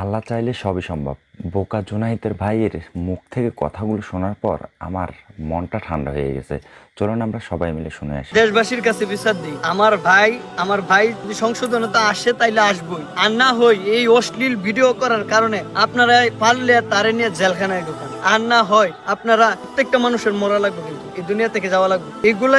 আল্লাহ চাইলে সবই সম্ভব। বোকা জুনাইতের ভাইয়ের মুখ থেকে কথাগুলো শোনার পর আমার মনটা ঠান্ডা হয়ে গেছে। চলুন আমরা সবাই মিলে শুনে আসি। দেশবাসীর কাছে বিচার দিই। আমার ভাই আমার ভাই যদি সংশোধনতা আসে তাইলে আসবই। আর না হই এই অশ্লীল ভিডিও করার কারণে আপনারা পারলে তারে নিয়ে জেলখানায় ঢোকান। আর না হয় আপনারা প্রত্যেকটা মানুষের মরা লাগবে কিন্তু এই দুনিয়া থেকে যাওয়া লাগবে। এগুলা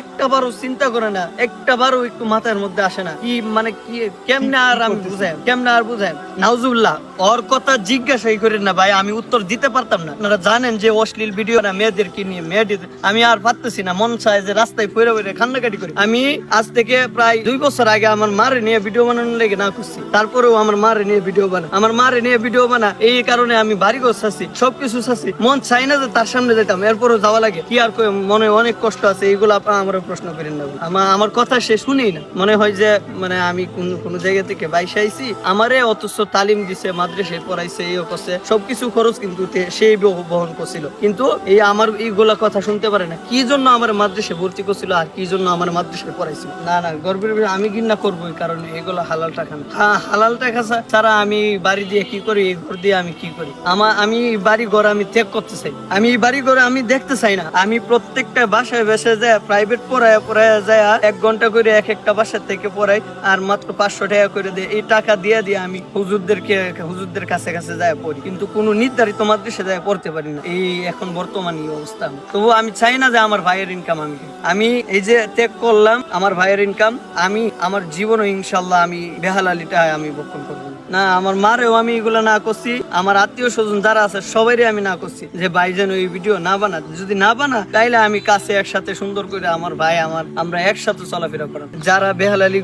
একটা বারও চিন্তা করে না একটা বারও একটু মাথার মধ্যে আসে না কি মানে কি কেমনে আর আমি বুঝাই কেমনে আর বুঝাই নাউজুল্লাহ ওর কথা জিজ্ঞাসাই করেন না ভাই আমি উত্তর দিতে পারতাম না। আপনারা জানেন যে অশ্লীল ভিডিও না মেয়েদেরকে নিয়ে মেয়েদের আমি আর পারতেছি না মন চায় যে রাস্তায় ফিরে ফিরে কান্নাকাটি করি। আমি আজ থেকে প্রায় দুই বছর আগে আমার মারে নিয়ে ভিডিও বানানোর লেগে না করছি তারপরেও আমার মারে নিয়ে ভিডিও বানা আমার মারে নিয়ে ভিডিও বানা এই কারণে আমি বাড়ি চাচ্ছি সবকিছু চাচ্ছি মন চাই না যে তার সামনে যেতাম এরপরও যাওয়া লাগে। কি আর মনে অনেক কষ্ট আছে, এইগুলো আপনারা আমার প্রশ্ন করেন না আমার আমার কথা সে শুনেই না। মনে হয় যে মানে আমি কোন কোন জায়গা থেকে বাইসে আইছি, আমারে অথচ তালিম দিছে, মাদ্রাসায় পড়াইছে এই করছে। সবকিছু খরচ কিন্তু সেই বহন করছিল। কিন্তু এই আমার এইগুলা কথা শুনতে পারে না। কি জন্য আমার মাদ্রাসায় ভর্তি করছিল আর কি জন্য আমার মাদ্রাসায় পড়াইছিল? না না, গর্বের আমি ঘৃণা করবোই কারণ এগুলো হালাল টাকা না। হ্যাঁ হালাল টাকা ছাড়া আমি বাড়ি দিয়ে কি করি, এই ঘর দিয়ে আমি কি করি? আমার আমি বাড়ি ঘর আমি ত্যাগ করতে চাই। আমি এই বাড়ি ঘরে আমি দেখতে চাই না। আমি প্রত্যেকটা বাসায় বেসে যায় প্রাইভেট পড়ায় পড়ায় যায় এক ঘণ্টা করে এক একটা বাসা থেকে পড়াই, আর মাত্র পাঁচশো টাকা করে দেয়। এই টাকা দিয়ে দিয়ে আমি হুজুরদেরকে, হুজুরদের কাছে কাছে যায় পড়ি। কিন্তু কোনো নির্ধারিত মাদ্রাসা যায় পড়তে পারি না। এই এখন বর্তমান এই অবস্থা। তবু আমি চাই না যে আমার ভাইয়ের ইনকাম আমি আমি এই যে ত্যাগ করলাম, আমার ভাইয়ের ইনকাম আমি, আমার জীবনও ইনশাল্লাহ আমি বেহালালিটা আমি বক্ষণ করব। না। আমার মারেও আমি এগুলো না করছি, আমার আত্মীয় স্বজন যারা আছে, সবাইরে আমি না করছি। যে ভাই যেন এই ভিডিও না বানা যদি না বানা তাইলে আমি কাছে একসাথে সুন্দর করে আমার ভাই, আমার, আমরা একসাথে চলাফেরা করাম যারা বেহালালি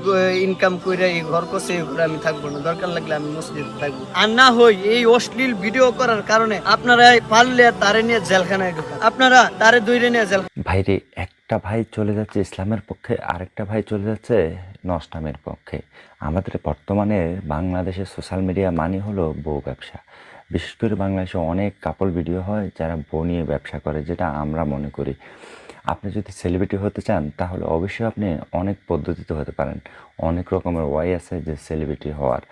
ইনকাম করে এই ঘর করছে এই ঘরে আমি থাকব না। দরকার লাগলে আমি মসজিদে থাকব। আর না হই, এই অশ্লীল ভিডিও করার কারণে আপনারা পারলে তারে নিয়ে জেলখানায় ঢোকান। আপনারা তারে দৈরে নিয়ে জেল ভাইরে একটা ভাই চলে যাচ্ছে ইসলামের পক্ষে, আরেকটা ভাই চলে যাচ্ছে নষ্টামের পক্ষে। আমাদের বর্তমানে বাংলাদেশের সোশ্যাল মিডিয়া মানে হলো বউ ব্যবসা। বিশেষ করে বাংলাদেশে অনেক কাপল ভিডিও হয় যারা বউ নিয়ে ব্যবসা করে, যেটা আমরা মনে করি। আপনি যদি সেলিব্রিটি হতে চান, তাহলে অবশ্যই আপনি অনেক পদ্ধতিতে হতে পারেন। অনেক রকমের ওয়াই আছে যে সেলিব্রিটি হওয়ার।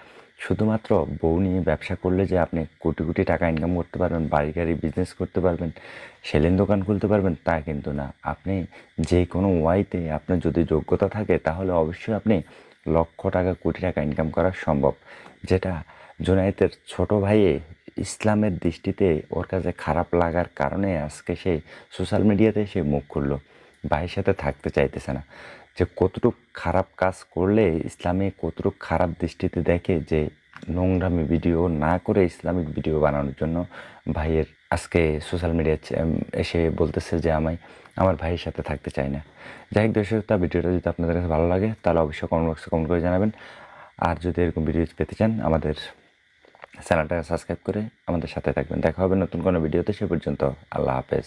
শুধুমাত্র বউ নিয়ে ব্যবসা করলে যে আপনি কোটি কোটি টাকা ইনকাম করতে পারবেন, বাড়ি গাড়ি বিজনেস করতে পারবেন সেলেন দোকান খুলতে পারবেন, তা কিন্তু না। আপনি যে কোনো ওয়াইতে আপনার যদি যোগ্যতা থাকে, তাহলে অবশ্যই আপনি লক্ষ টাকা, কোটি টাকা ইনকাম করা সম্ভব। যেটা জুনায়েতের ছোট ভাইয়ে ইসলামের দৃষ্টিতে ওর কাছে খারাপ লাগার কারণে আজকে সে সোশ্যাল মিডিয়াতে সে মুখ খুললো, ভাইয়ের সাথে থাকতে চাইতেছে না। যে কতটুক খারাপ কাজ করলে ইসলামে কতটুক খারাপ দৃষ্টিতে দেখে যে নোংরামি ভিডিও না করে ইসলামিক ভিডিও বানানোর জন্য ভাইয়ের আজকে সোশ্যাল মিডিয়া এসে বলতেছে যে আমায় আমার ভাইয়ের সাথে থাকতে চাই না। যাই হোক দর্শক, তা ভিডিওটা যদি আপনাদের কাছে ভালো লাগে, তাহলে অবশ্যই কমেন্ট বক্সে কমেন্ট করে জানাবেন। আর যদি এরকম ভিডিও পেতে চান, আমাদের চ্যানেলটাকে সাবস্ক্রাইব করে আমাদের সাথে থাকবেন। দেখা হবে নতুন কোনো ভিডিওতে সে পর্যন্ত আল্লাহ হাফেজ।